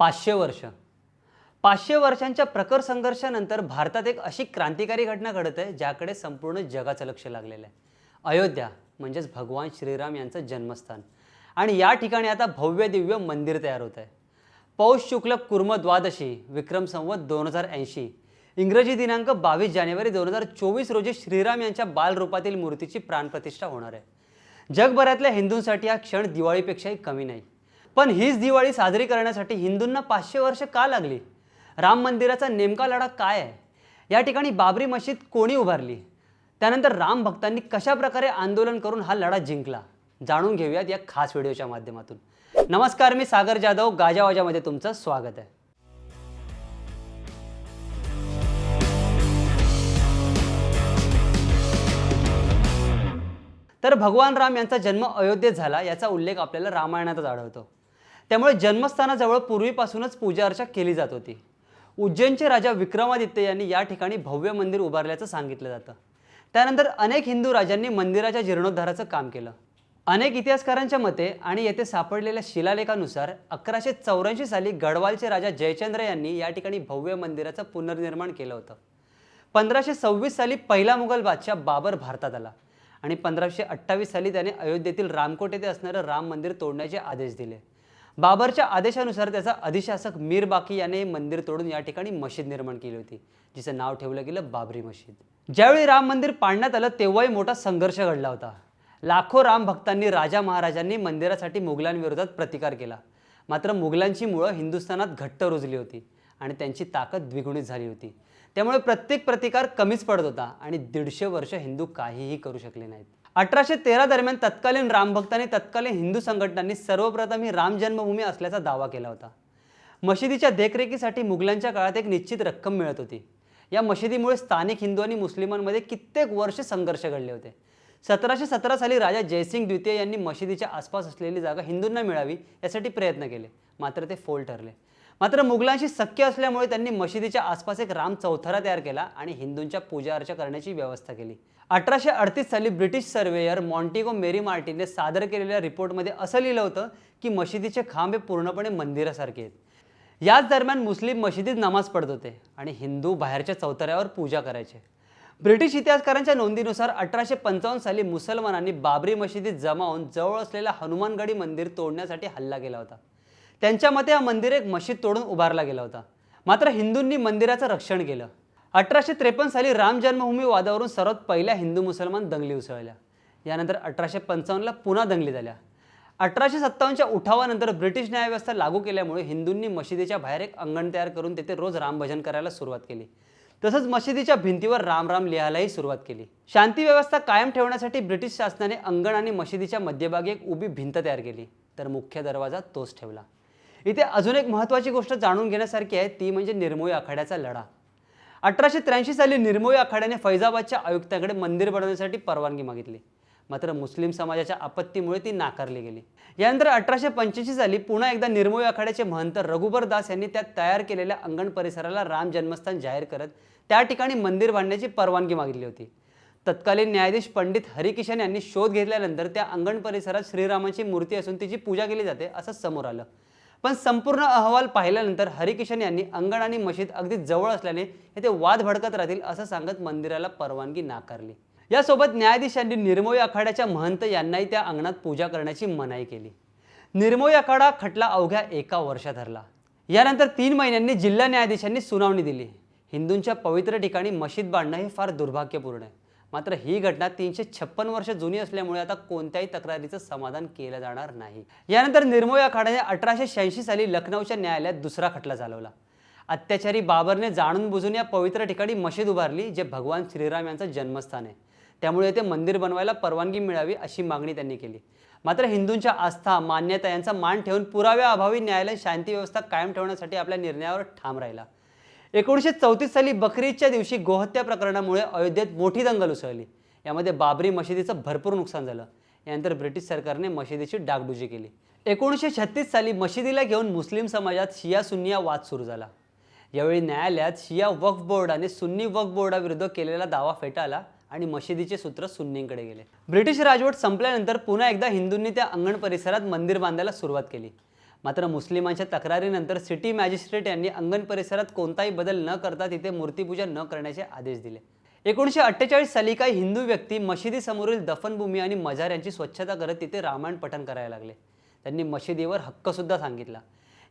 पाचशे वर्ष. पाचशे वर्षांच्या प्रखर संघर्षानंतर भारतात एक अशी क्रांतिकारी घटना घडत आहे ज्याकडे संपूर्ण जगाचं लक्ष लागलेलं आहे. अयोध्या म्हणजेच भगवान श्रीराम यांचं जन्मस्थान. आणि या ठिकाणी आता भव्य दिव्य मंदिर तयार होत आहे. पौष शुक्ल कुर्म द्वादशी विक्रम संवत दोन हजार ऐंशी इंग्रजी दिनांक बावीस जानेवारी दोन हजार चोवीस रोजी श्रीराम यांच्या बालरूपातील मूर्तीची प्राणप्रतिष्ठा होणार आहे. जगभरातल्या हिंदूंसाठी हा क्षण दिवाळीपेक्षाही कमी नाही. पण हीच दिवाळी साजरी करण्यासाठी हिंदूंना पाचशे वर्ष का लागली? राम मंदिराचा नेमका लढा काय आहे? या ठिकाणी बाबरी मशीद कोणी उभारली? त्यानंतर राम भक्तांनी कशा प्रकारे आंदोलन करून हा लढा जिंकला? जाणून घेऊयात या खास व्हिडिओच्या माध्यमातून. नमस्कार मी सागर जाधव गाजावाजामध्ये तुमचं स्वागत आहे. तर भगवान राम यांचा जन्म अयोध्येत झाला याचा उल्लेख आपल्याला रामायणातच आढळतो. त्यामुळे जन्मस्थानाजवळ पूर्वीपासूनच पूजा अर्चा केली जात होती. उज्जैनचे राजा विक्रमादित्य यांनी या ठिकाणी भव्य मंदिर उभारल्याचं सांगितलं जातं. त्यानंतर अनेक हिंदू राजांनी मंदिराच्या जीर्णोद्धाराचं काम केलं. अनेक इतिहासकारांच्या मते आणि येथे सापडलेल्या शिलालेखानुसार अकराशे चौऱ्याऐंशी साली गडवालचे राजा जयचंद्र यांनी या ठिकाणी भव्य मंदिराचं पुनर्निर्माण केलं होतं. पंधराशे सव्वीस साली पहिला मुघल बादशाह बाबर भारतात आला आणि पंधराशे अठ्ठावीस साली त्याने अयोध्येतील रामकोट येथे असणारं राम मंदिर तोडण्याचे आदेश दिले. बाबरच्या आदेशानुसार त्याचा अधिशासक मीर बाकी याने मंदिर तोडून या ठिकाणी मशीद निर्माण केली होती जिचं नाव ठेवलं गेलं बाबरी मशीद. ज्यावेळी राम मंदिर पाडण्यात आलं तेव्हाही मोठा संघर्ष घडला होता. लाखो राम भक्तांनी राजा महाराजांनी मंदिरासाठी मुघलांविरोधात प्रतिकार केला. मात्र मुघलांची मुळं हिंदुस्थानात घट्ट रुजली होती आणि त्यांची ताकद द्विगुणित झाली होती. त्यामुळे प्रत्येक प्रतिकार कमीच पडत होता आणि दीडशे वर्ष हिंदू काहीही करू शकले नाहीत. अठराशे तेरा दरम्यान तत्कालीन रामभक्तांनी तत्कालीन हिंदू संघटनांनी सर्वप्रथम ही राम जन्मभूमी असल्याचा दावा केला होता. मशिदीच्या देखरेखीसाठी मुघलांच्या काळात एक निश्चित रक्कम मिळत होती. या मशिदीमुळे स्थानिक हिंदू आणि मुस्लिमांमध्ये कित्येक वर्ष संघर्ष घडले होते. सतराशे सतरा साली राजा जयसिंग द्वितीय यांनी मशिदीच्या आसपास असलेली जागा हिंदूंना मिळावी यासाठी प्रयत्न केले. मात्र ते फोल ठरले. मात्र मुघलांशी सख्य असल्यामुळे त्यांनी मशिदीच्या आसपास एक राम चौथरा तयार केला आणि हिंदूंच्या पूजा अर्चा करण्याची व्यवस्था केली. अठराशे अडतीस साली ब्रिटिश सर्वेयर मॉन्टिगो मेरी मार्टिनने सादर केलेल्या रिपोर्टमध्ये असं लिहिलं होतं की मशिदीचे खांब हे पूर्णपणे मंदिरासारखे आहेत. याच दरम्यान मुस्लिम मशिदीत नमाज पडत होते आणि हिंदू बाहेरच्या चौथऱ्यावर पूजा करायचे. ब्रिटिश इतिहासकारांच्या नोंदीनुसार अठराशे पंचावन्न साली मुसलमानांनी बाबरी मशिदीत जमावून जवळ असलेल्या हनुमानगडी मंदिर तोडण्यासाठी हल्ला केला होता. त्यांच्या मते हा मंदिर एक मशीद तोडून उभारला गेला होता. मात्र हिंदूंनी मंदिराचं रक्षण केलं. अठराशे त्रेपन्न साली राम जन्मभूमी वादावरून सर्वात पहिल्या हिंदू मुसलमान दंगली उसळल्या. यानंतर अठराशे पंचावन्नला पुन्हा दंगली झाल्या. अठराशे सत्तावन्नच्या उठावानंतर ब्रिटिश न्यायव्यवस्था लागू केल्यामुळे हिंदूंनी मशिदीच्या बाहेर एक अंगण तयार करून तेथे रोज रामभजन करायला सुरुवात केली. तसंच मशिदीच्या भिंतीवर राम राम लिहायलाही सुरुवात केली. शांती व्यवस्था कायम ठेवण्यासाठी ब्रिटिश शासनाने अंगण आणि मशिदीच्या मध्यभागी एक उभी भिंत तयार केली. तर मुख्य दरवाजा तोच ठेवला. इथे अजून एक महत्त्वाची गोष्ट जाणून घेण्यासारखी आहे ती म्हणजे निर्मोही आखाड्याचा लढा. अठराशे त्र्याऐंशी साली निर्मोही आखाड्याने फैजाबादच्या आयुक्तांकडे मंदिर बनवण्यासाठी परवानगी मागितली. मात्र मुस्लिम समाजाच्या आपत्तीमुळे ती नाकारली गेली. यानंतर अठराशे पंच्याऐंशी साली पुन्हा एकदा निर्मोही आखाड्याचे महंत रघुबर दास यांनी त्या तयार केलेल्या अंगण परिसराला राम जन्मस्थान जाहीर करत त्या ठिकाणी मंदिर बांधण्याची परवानगी मागितली होती. तत्कालीन न्यायाधीश पंडित हरिकिशन यांनी शोध घेतल्यानंतर त्या अंगण परिसरात श्रीरामाची मूर्ती असून तिची पूजा केली जाते असं समोर आलं. पण संपूर्ण अहवाल पाहिल्यानंतर हरिकिशन यांनी अंगण आणि मशीद अगदी जवळ असल्याने येथे वाद भडकत राहतील असं सांगत मंदिराला परवानगी नाकारली. यासोबत न्यायाधीशांनी निर्मोही आखाड्याच्या महंत यांनाही त्या अंगणात पूजा करण्याची मनाई केली. निर्मोही आखाडा खटला अवघ्या एका वर्षात धरला यानंतर तीन महिन्यांनी जिल्हा न्यायाधीशांनी सुनावणी दिली. हिंदूंच्या पवित्र ठिकाणी मशीद बांधणं हे फार दुर्भाग्यपूर्ण आहे. मात्र ही घटना तीनशे छप्पन वर्ष जुनी असल्यामुळे आता कोणत्याही तक्रारीचं समाधान केलं जाणार नाही. यानंतर निर्मोया आखाड्याने अठराशे शहाऐंशी साली लखनौच्या न्यायालयात दुसरा खटला चालवला. अत्याचारी बाबरने जाणून बुजून या पवित्र ठिकाणी मशीद उभारली जे भगवान श्रीराम यांचं जन्मस्थान आहे. त्यामुळे येथे मंदिर बनवायला परवानगी मिळावी अशी मागणी त्यांनी केली. मात्र हिंदूंच्या आस्था मान्यता यांचा मान ठेवून पुराव्या अभावी न्यायालय शांती व्यवस्था कायम ठेवण्यासाठी आपल्या निर्णयावर ठाम राहिला. एकोणीसशे चौतीस साली बकरीच्या दिवशी गोहत्या प्रकरणामुळे अयोध्येत मोठी दंगल उसळली. यामध्ये बाबरी मशिदीचं भरपूर नुकसान झालं. यानंतर ब्रिटिश सरकारने मशिदीची डागडुजी केली. एकोणीसशे छत्तीस साली मशिदीला घेऊन मुस्लिम समाजात शिया सुन्निया वाद सुरू झाला. यावेळी न्यायालयात शिया वक्फ बोर्डाने सुन्नी वक्फ बोर्डाविरुद्ध केलेला दावा फेटाळला आणि मशिदीचे सूत्र सुन्नींकडे गेले. ब्रिटिश राजवट संपल्यानंतर पुन्हा एकदा हिंदूंनी त्या अंगण परिसरात मंदिर बांधायला सुरुवात केली. मात्र मुस्लिमांच्या तक्रारीनंतर सिटी मॅजिस्ट्रेट यांनी अंगण परिसरात कोणताही बदल न करता तिथे मूर्तीपूजा न करण्याचे आदेश दिले. एकोणीसशे अठ्ठेचाळीस साली काही हिंदू व्यक्ती मशिदीसमोरील दफनभूमी आणि मजार यांची स्वच्छता करत तिथे रामायण पठण करायला लागले. त्यांनी मशिदीवर हक्कसुद्धा सांगितला.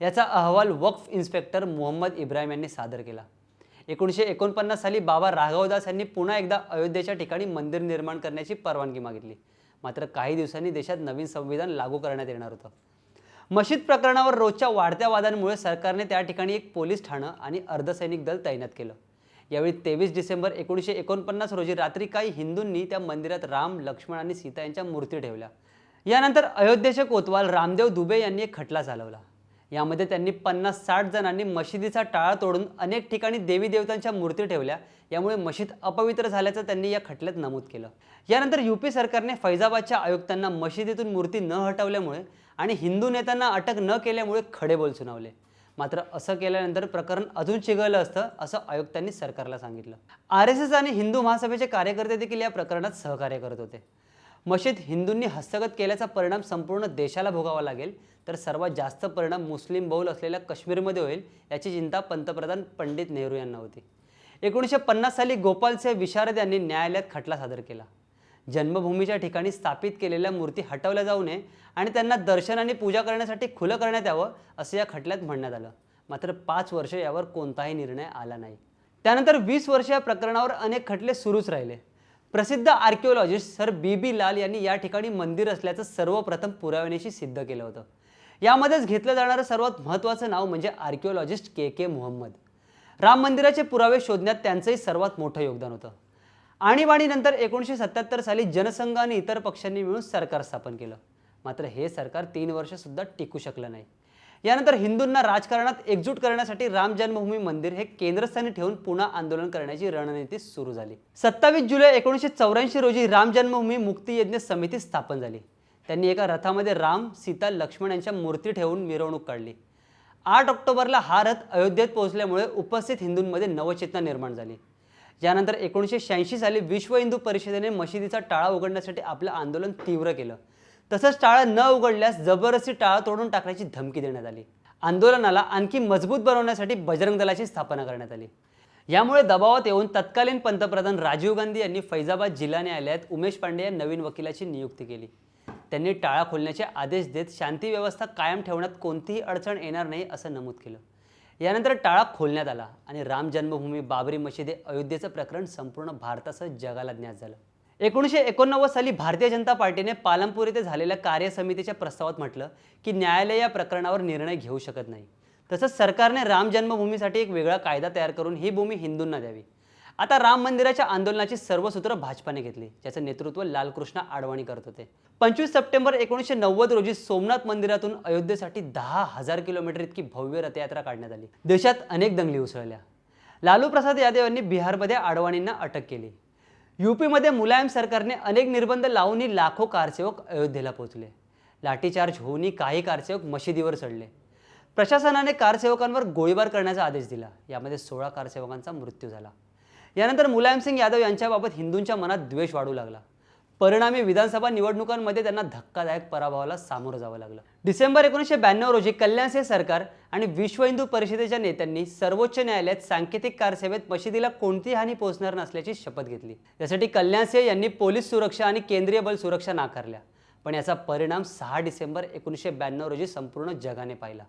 याचा अहवाल वक्फ इन्स्पेक्टर मोहम्मद इब्राहिम यांनी सादर केला. एकोणीसशे एकोणपन्नास साली बाबा राघवदास यांनी पुन्हा एकदा अयोध्येच्या ठिकाणी मंदिर निर्माण करण्याची परवानगी मागितली. मात्र काही दिवसांनी देशात नवीन संविधान लागू करण्यात येणार होतं. मशीद प्रकरणावर रोजच्या वाढत्या वादांमुळे सरकारने त्या ठिकाणी एक पोलीस ठाणं आणि अर्धसैनिक दल तैनात केलं. यावेळी तेवीस डिसेंबर एकोणीसशे एकोणपन्नास रोजी रात्री काही हिंदूंनी त्या मंदिरात राम लक्ष्मण आणि सीता यांच्या मूर्ती ठेवल्या. यानंतर अयोध्येचे कोतवाल रामदेव दुबे यांनी एक खटला चालवला. यामध्ये त्यांनी पन्नास साठ जणांनी मशिदीचा टाळा तोडून अनेक ठिकाणी देवी देवतांच्या मूर्ती ठेवल्या. यामुळे मशीद अपवित्र झाल्याचं त्यांनी या खटल्यात नमूद केलं. यानंतर यूपी सरकारने फैजाबादच्या आयुक्तांना मशिदीतून मूर्ती न हटवल्यामुळे आणि हिंदू नेत्यांना अटक न केल्यामुळे खडेबोल सुनावले. मात्र असं केल्यानंतर प्रकरण अजून चिघळलं असतं असं आयुक्तांनी सरकारला सांगितलं. आर एस एस आणि हिंदू महासभेचे कार्यकर्ते देखील या प्रकरणात सहकार्य करत होते. मशीद हिंदूंनी हस्तगत केल्याचा परिणाम संपूर्ण देशाला भोगावा लागेल. तर सर्वात जास्त परिणाम मुस्लिम बहुल असलेल्या काश्मीरमध्ये होईल याची चिंता पंतप्रधान पंडित नेहरू यांना होती. एकोणीसशे पन्नास साली गोपालसिंह विशारद यांनी न्यायालयात खटला सादर केला. जन्मभूमीच्या ठिकाणी स्थापित केलेल्या मूर्ती हटवल्या जाऊ नये आणि त्यांना दर्शन आणि पूजा करण्यासाठी खुलं करण्यात यावं असं या खटल्यात म्हणण्यात आलं. मात्र पाच वर्ष यावर कोणताही निर्णय आला नाही. त्यानंतर वीस वर्ष या प्रकरणावर अनेक खटले सुरूच राहिले. प्रसिद्ध आर्किओलॉजिस्ट सर बी बी लाल यांनी या ठिकाणी मंदिर असल्याचं सर्वप्रथम पुराव्यानेशी सिद्ध केलं होतं. यामध्येच घेतलं जाणारं सर्वात महत्त्वाचं नाव म्हणजे आर्किओलॉजिस्ट के के मोहम्मद. राम मंदिराचे पुरावे शोधण्यात त्यांचंही सर्वात मोठं योगदान होतं. आणीबाणीनंतर एकोणीसशे सत्याहत्तर साली जनसंघ आणि इतर पक्षांनी मिळून सरकार स्थापन केलं. मात्र हे सरकार तीन वर्षसुद्धा टिकू शकलं नाही. यानंतर हिंदूंना राजकारणात एकजूट करण्यासाठी राम जन्मभूमी मंदिर हे केंद्रस्थानी ठेवून पुन्हा आंदोलन करण्याची रणनीती सुरू झाली. सत्तावीस जुलै एकोणीसशे चौऱ्याऐंशी रोजी राम जन्मभूमी मुक्तियज्ञ समिती स्थापन झाली. त्यांनी एका रथामध्ये राम सीता लक्ष्मण यांच्या मूर्ती ठेवून मिरवणूक काढली. आठ ऑक्टोबरला हा रथ अयोध्येत पोहोचल्यामुळे उपस्थित हिंदूंमध्ये नवचेतना निर्माण झाली. यानंतर एकोणीसशे शहाऐंशी साली विश्व हिंदू परिषदेने मशिदीचा टाळा उघडण्यासाठी आपलं आंदोलन तीव्र केलं. तसंच टाळा न उघडल्यास जबरदस्ती टाळा तोडून टाकण्याची धमकी देण्यात आली. आंदोलनाला आणखी मजबूत बनवण्यासाठी बजरंग दलाची स्थापना करण्यात आली. यामुळे दबावात येऊन तत्कालीन पंतप्रधान राजीव गांधी यांनी फैजाबाद जिल्हा न्यायालयात उमेश पांडे या नवीन वकिलाची नियुक्ती केली. त्यांनी टाळा खोलण्याचे आदेश देत शांती व्यवस्था कायम ठेवण्यात कोणतीही अडचण येणार नाही असं नमूद केलं. यानंतर टाळा खोलण्यात आला आणि राम जन्मभूमी बाबरी मशिदी अयोध्येचं प्रकरण संपूर्ण भारतासह जगाला ज्ञात झालं. एकोणीसशे एकोणनव्वद साली भारतीय जनता पार्टीने पालमपूर येथे झालेल्या कार्यसमितीच्या प्रस्तावात म्हटलं की न्यायालय या प्रकरणावर निर्णय घेऊ शकत नाही. तसंच सरकारने राम जन्मभूमीसाठी एक वेगळा कायदा तयार करून ही भूमी हिंदूंना द्यावी. आता राम मंदिराच्या आंदोलनाची सर्व सूत्र भाजपाने घेतली ज्याचं नेतृत्व लालकृष्ण आडवाणी करत होते. पंचवीस सप्टेंबर एकोणीसशे नव्वद रोजी सोमनाथ मंदिरातून अयोध्येसाठी दहा हजार किलोमीटर इतकी भव्य रथयात्रा काढण्यात आली. देशात अनेक दंगली उसळल्या. लालू प्रसाद यादव यांनी बिहारमध्ये आडवाणींना अटक केली. यूपीमध्ये मुलायम सरकारने अनेक निर्बंध लावूनही लाखो कारसेवक अयोध्येला पोहोचले. लाठीचार्ज होऊनही काही कारसेवक मशिदीवर चढले. प्रशासनाने कारसेवकांवर गोळीबार करण्याचा आदेश दिला. यामध्ये सोळा कारसेवकांचा मृत्यू झाला. यानंतर मुलायमसिंग यादव यांच्याबाबत हिंदूंच्या मनात द्वेष वाढू लागला. परिणामी विधानसभा निवडणुकांमध्ये त्यांना धक्कादायक पराभवाला सामोरं जावं लागलं. डिसेंबर एकोणीसशे ब्याण्णव रोजी कल्याणसे सरकार आणि विश्व हिंदू परिषदेच्या नेत्यांनी सर्वोच्च न्यायालयात सांकेतिक कारसेवेत मशिदीला कोणतीही हानी पोहोचणार नसल्याची शपथ घेतली. यासाठी कल्याणसे यांनी पोलीस सुरक्षा आणि केंद्रीय बल सुरक्षा नाकारल्या. पण याचा परिणाम सहा डिसेंबर एकोणीसशे ब्याण्णव रोजी संपूर्ण जगाने पाहिला.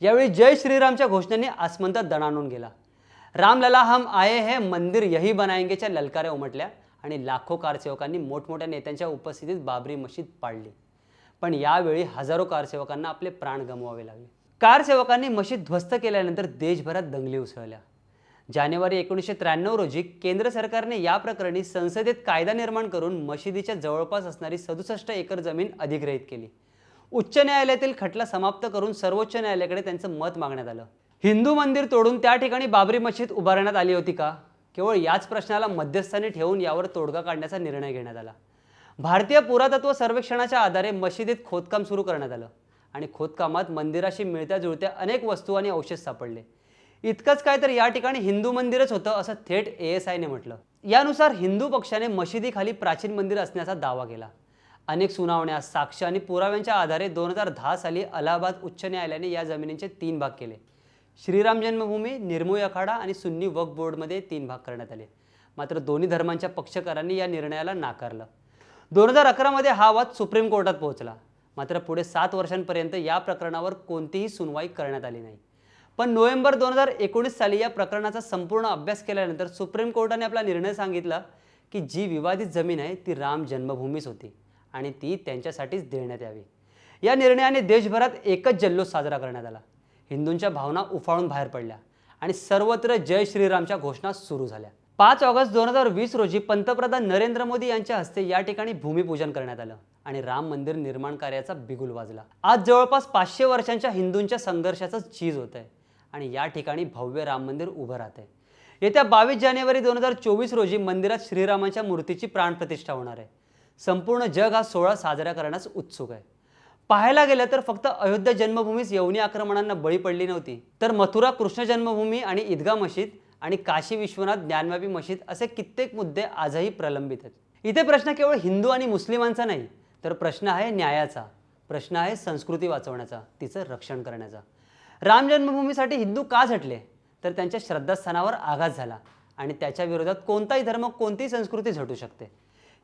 यावेळी जय श्रीरामच्या घोषणेने आसमंत दणाणून गेला. रामलला हम आये है मंदिर यही बनाएंगेच्या ललकाऱ्या उमटल्या. आणि लाखो कारसेवकांनी मोठमोठ्या नेत्यांच्या उपस्थितीत बाबरी मशीद पाडली. पण यावेळी हजारो कारसेवकांना आपले प्राण गमवावे लागले. कारसेवकांनी मशीद ध्वस्त केल्यानंतर देशभरात दंगली उसळल्या. जानेवारी एकोणीसशे त्र्याण्णव रोजी केंद्र सरकारने या प्रकरणी संसदेत कायदा निर्माण करून मशिदीच्या जवळपास असणारी सदुसष्ट एकर जमीन अधिग्रहित केली. उच्च न्यायालयातील खटला समाप्त करून सर्वोच्च न्यायालयाकडे त्यांचं मत मागण्यात आलं. हिंदू मंदिर तोडून त्या ठिकाणी बाबरी मशीद उभारण्यात आली होती का? केवळ याच प्रश्नाला मध्यस्थानी ठेवून यावर तोडगा काढण्याचा निर्णय घेण्यात आला. भारतीय पुरातत्व सर्वेक्षणाच्या आधारे मशिदीत खोदकाम सुरू करण्यात आलं आणि खोदकामात मंदिराशी मिळत्या जुळत्या अनेक वस्तू आणि अवशेष सापडले. इतकंच काय तर या ठिकाणी हिंदू मंदिरच होतं असं थेट ए एस आयने म्हटलं. यानुसार हिंदू पक्षाने मशिदीखाली प्राचीन मंदिर असण्याचा दावा केला. अनेक सुनावण्या साक्ष आणि पुराव्यांच्या आधारे दोन हजार दहा साली अलाहाबाद उच्च न्यायालयाने या जमिनींचे तीन भाग केले. श्रीराम जन्मभूमी निर्मोही अखाडा आणि सुन्नी वक्फ बोर्डमध्ये तीन भाग करण्यात आले. मात्र दोन्ही धर्मांच्या पक्षकारांनी या निर्णयाला नाकारलं. दोन हजार अकरामध्ये हा वाद सुप्रीम कोर्टात पोहोचला. मात्र पुढे सात वर्षांपर्यंत या प्रकरणावर कोणतीही सुनवाई करण्यात आली नाही. पण नोव्हेंबर दोन हजार एकोणीस साली या प्रकरणाचा संपूर्ण अभ्यास केल्यानंतर सुप्रीम कोर्टाने आपला निर्णय सांगितला की जी विवादित जमीन आहे ती राम जन्मभूमीच होती आणि ती त्यांच्यासाठीच देण्यात यावी. या निर्णयाने देशभरात एकच जल्लोष साजरा करण्यात आला. हिंदूंच्या भावना उफाळून बाहेर पडल्या आणि सर्वत्र जय श्रीरामच्या घोषणा सुरू झाल्या. पाच ऑगस्ट दोन हजार वीस रोजी पंतप्रधान नरेंद्र मोदी यांच्या हस्ते या ठिकाणी भूमिपूजन करण्यात आलं आणि राम मंदिर निर्माण कार्याचा बिगुल वाजला. आज जवळपास पाचशे वर्षांच्या हिंदूंच्या संघर्षाचं चीज होत आहे आणि या ठिकाणी भव्य राम मंदिर उभं राहतंय. येत्या बावीस जानेवारी दोन हजार चोवीस रोजी मंदिरात श्रीरामाच्या मूर्तीची प्राणप्रतिष्ठा होणार आहे. संपूर्ण जग हा सोहळा साजरा करण्यास उत्सुक आहे. पाहायला गेलं तर फक्त अयोध्या जन्मभूमीच यवनी आक्रमणांना बळी पडली नव्हती. तर मथुरा कृष्ण जन्मभूमी आणि ईदगा मशीद आणि काशी विश्वनाथ ज्ञानव्यापी मशीद असे कित्येक मुद्दे आजही प्रलंबित आहेत. इथे प्रश्न केवळ हिंदू आणि मुस्लिमांचा नाही तर प्रश्न आहे न्यायाचा. प्रश्न आहे संस्कृती वाचवण्याचा तिचं रक्षण करण्याचा. राम जन्मभूमीसाठी हिंदू का झटले? तर त्यांच्या श्रद्धास्थानावर आघात झाला आणि त्याच्या विरोधात कोणताही धर्म कोणतीही संस्कृती झटू शकते.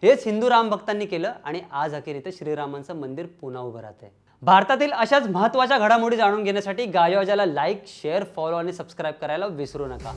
हेच हिंदू राम भक्तांनी केलं आणि आज अखेर इथे श्रीरामांचं मंदिर पुन्हा उभं राहतंय. भारतातील अशाच महत्त्वाच्या घडामोडी जाणून घेण्यासाठी गायवाजाला लाईक शेअर फॉलो आणि सबस्क्राईब करायला विसरू नका.